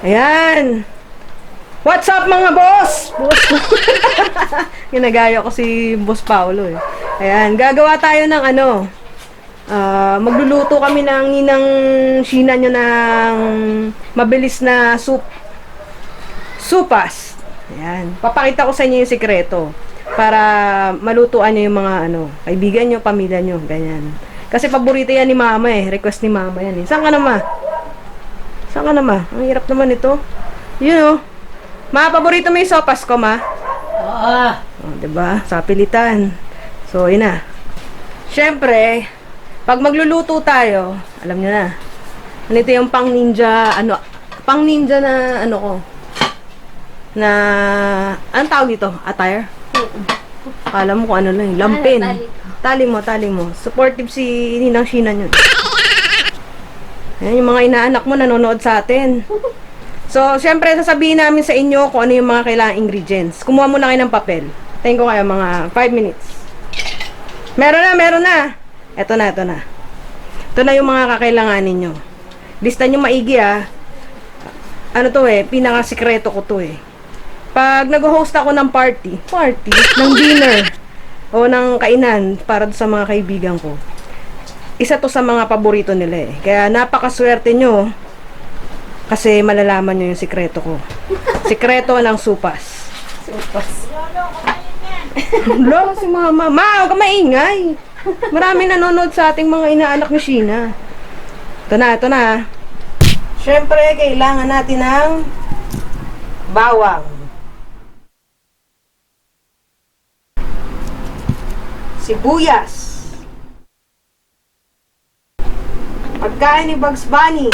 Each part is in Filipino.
Ayan. What's up mga boss? Boss. Ginagaya ko si Boss Paulo eh. Ayan, gagawa tayo ng ano. ah, magluluto kami ng ninang Sheena nyo ng mabilis na soup. Supas. Ayan. Papakita ko sa inyo yung sikreto. Para malutuan nyo yung mga ano, kaibigan nyo, pamilya nyo, ganyan. Kasi paborito yan ni mama eh. Request ni mama yan eh. Saan ka na ma? Saan ka na ma? Ang hirap naman ito. Yun oh. Ma, paborito mo yung sopas ko ma? Oo. Oh, 'di ba? Sa pilitan. So, yun na. Syempre, pag magluluto tayo, alam niyo na. Ganito yung pang ninja, ano, pang ninja na, ano ko, na, anong tawag dito? Attire? Kala mo kung ano lang, yung lampin. Tali, Tali mo, tali mo. Supportive si Ninang Shina yun. Ayan, yung mga inaanak mo nanonood sa atin. So, syempre, sasabihin namin sa inyo kung ano yung mga kailangang ingredients. Kumuha muna kayo ng papel. Tayin ko kayo mga 5 minutes. Meron na, meron na. Eto na, eto na. Ito na yung mga kakailanganin nyo. Lista nyo maigi ah. Ano to eh, pinaka-sikreto ko to eh. Pag nag-host ako ng party, party, ng dinner, o ng kainan para sa mga kaibigan ko, isa to sa mga paborito nila eh. Kaya napakaswerte nyo kasi malalaman nyo yung sikreto ko. Sikreto ng supas. Supas. Lo, si mama. Ma, huwag ka maingay. Marami nanonood sa ating mga inaanak ni Sheena. Ito na, ito na. Siyempre, kailangan natin ng bawang. Sibuyas. Pagkain ni Bugs Bunny.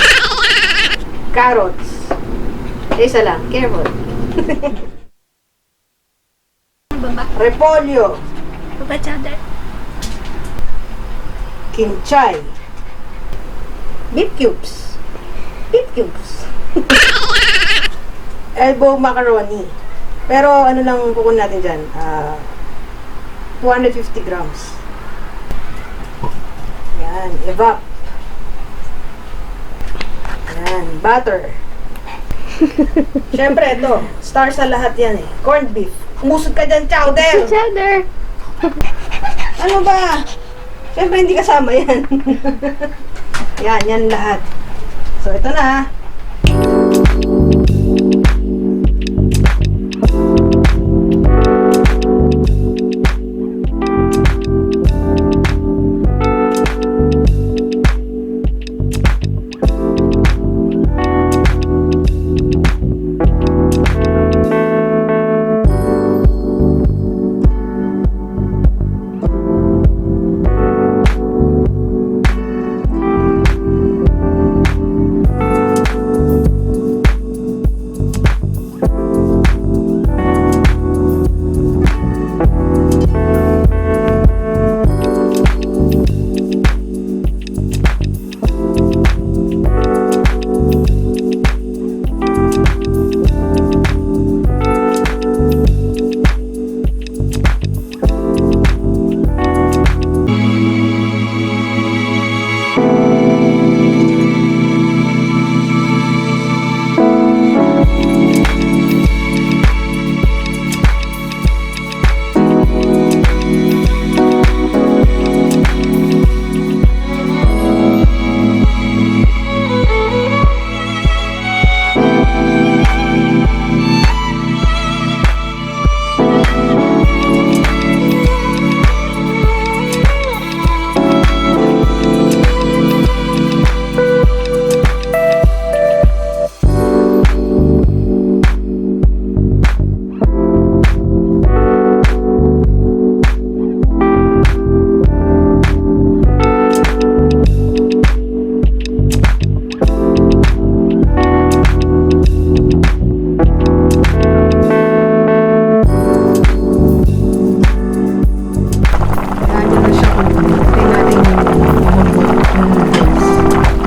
Carrots. Isa lang, careful. Repolyo. Baba, chowder. Kinchay. Beef cubes. Beef cubes. Elbow macaroni. Pero ano lang kukunin natin dyan? Ah, 250 grams. Yan, evap. Yan, butter. Siyempre, ito. Star sa lahat yan eh. Corned beef. Umusog ka dyan, chowder! Chowder. Ano ba? Siyempre hindi kasama yan. yan, yan lahat. So, ito na.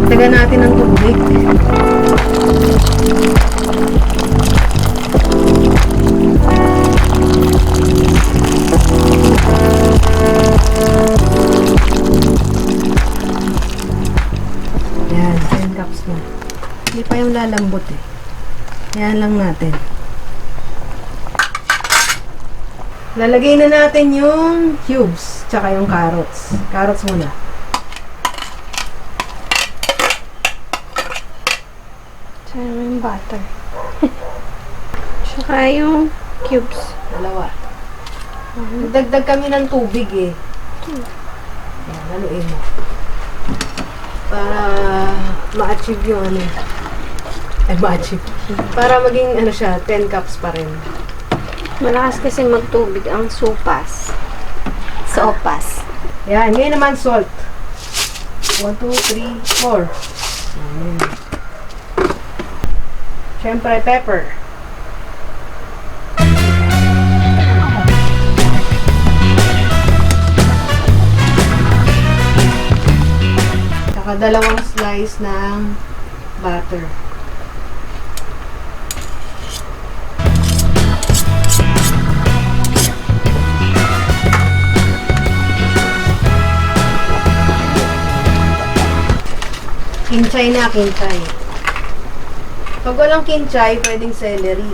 Dagdagan natin ng tubig. Yan, 10 cups na. Hindi pa yung lalambot eh. Yan lang natin. Lalagay na natin yung cubes, tsaka yung carrots. Carrots muna. Yung butter. Tsaka yung cubes. Dalawa. Dagdag kami ng tubig eh. Yan, haluin mo. Para ma-achieve yung ano. Ay, ma-achieve. Para maging ano siya, 10 cups pa rin. Malakas kasi magtubig ang supas. Sopas. Yan, ngayon naman salt. 1, 2, 3, 4. Yan. Siyempre, pepper. Saka dalawang slice ng butter. Kinchay na, kinchay. Pag walang kinchay, pwedeng celery.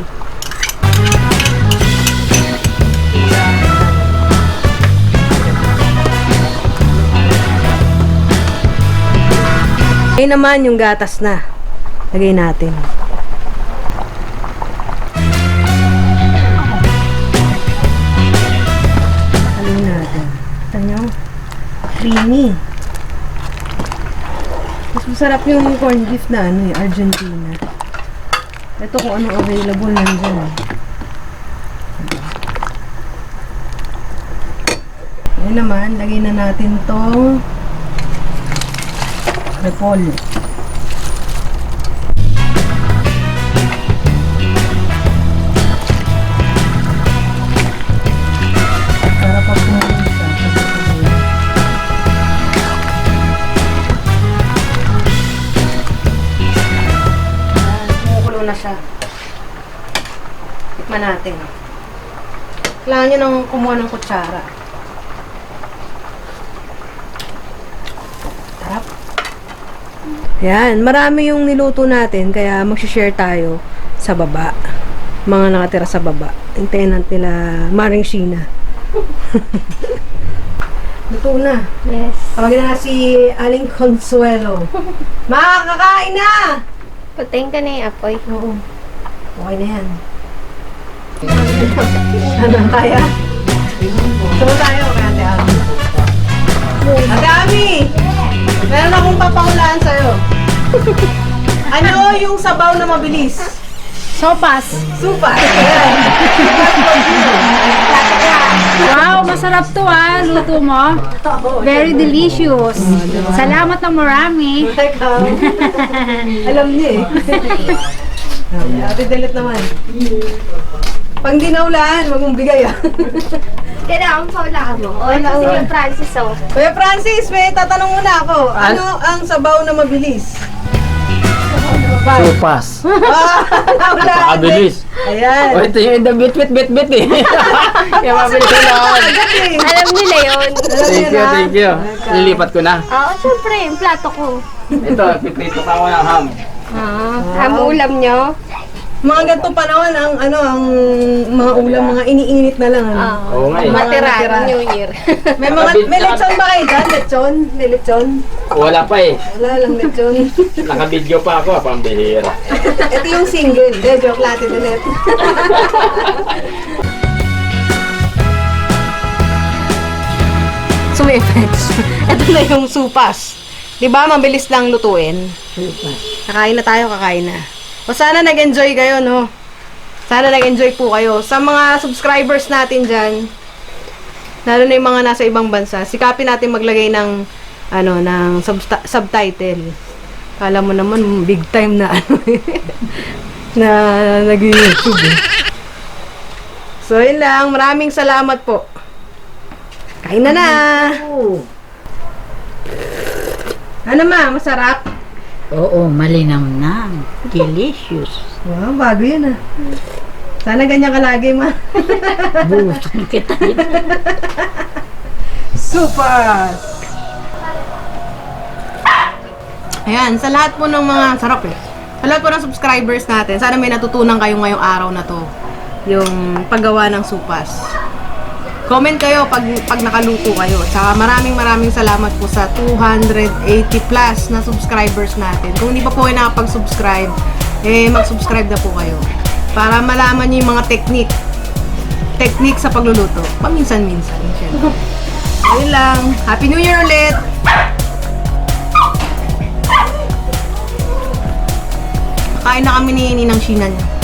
Ngayon naman yung gatas na. Lagay natin. Haluin natin. Ito nyo. Creamy. Mas masarap yung corn beef na ano eh, Argentina. Ito kung anong available nandyan eh. Ngayon naman, lagay na natin tong repolyo. Natin. Kailangan nyo nang kumuha ng kutsara. Sarap. Yan, marami yung niluto natin, kaya mag-share tayo sa baba. Mga nakatira sa baba. Yung tenant nila, Maring Sheena. Luto na. Yes. Tawagin na si Aling Consuelo. Makakakain na! Patayin ka na yung apoy. Oo. Okay na yan. Ano, kaya? Sama tayo kay Ate Ami. Ate Ami! Meron akong papakulaan sa'yo. ano yung sabaw na mabilis? Sopas. Ayan. Wow, masarap to ah, luto mo. Very delicious. Salamat na marami. Alam niya eh. Ate Delit naman. Pang dinaulaan, wag mong bigay ah. Kailangan pa wala mo. O, kasi wala. yung Francis, oh. Kuya Francis, may tatanong muna ako. Ano ang sabaw na mabilis? Supas. Ah, wala. Napakabilis. O, Ayan. ito yung the bit bit bit bit eh. Kaya mabilis ko. Agad eh. Alam nila yun. Alam Thank you, na. thank you. Lilipat ko na. Oo, syempre, yung plato ko. Ito, piprito ka ko ng ham. Ah, ang ulam nyo? Mga ganito panahon ang ano ang mga ulam mga iniinit na lang ano. Oo nga eh. matira, Matira. New Year. May mga may lechon ba kayo dyan? Lechon? May lechon? Wala pa eh. Wala lang lechon. Nakabidyo pa ako, pambihira. Ito yung single. De, joke latin ulit. so may effects. Ito na yung supas. Di ba mabilis lang lutuin? Kakain na tayo, kakain na. O sana nag-enjoy kayo, no? Sana nag-enjoy po kayo. Sa mga subscribers natin dyan, lalo na yung mga nasa ibang bansa, sikapin natin maglagay ng ano, ng subtitle. Kala mo naman big time na ano na nag-YouTube eh. So, yun lang. Maraming salamat po. Kain na na! Ano ma? Masarap? Oo, malinamnam. Delicious. Wow, bago yun ah. Sana ganyan ka lagi ma. Busong kita. Super! Ayan, sa lahat po ng mga sarap eh. Sa lahat po ng subscribers natin, sana may natutunan kayo ngayong araw na to. Yung paggawa ng supas. Comment kayo pag, pag nakaluto kayo. Tsaka maraming maraming salamat po sa 280 plus na subscribers natin. Kung hindi pa po kayo nakapag-subscribe, eh mag-subscribe na po kayo. Para malaman niyo yung mga technique. Technique sa pagluluto. Paminsan-minsan. Ayun lang. Happy New Year ulit! Kain na kami ni Ninang Shinan.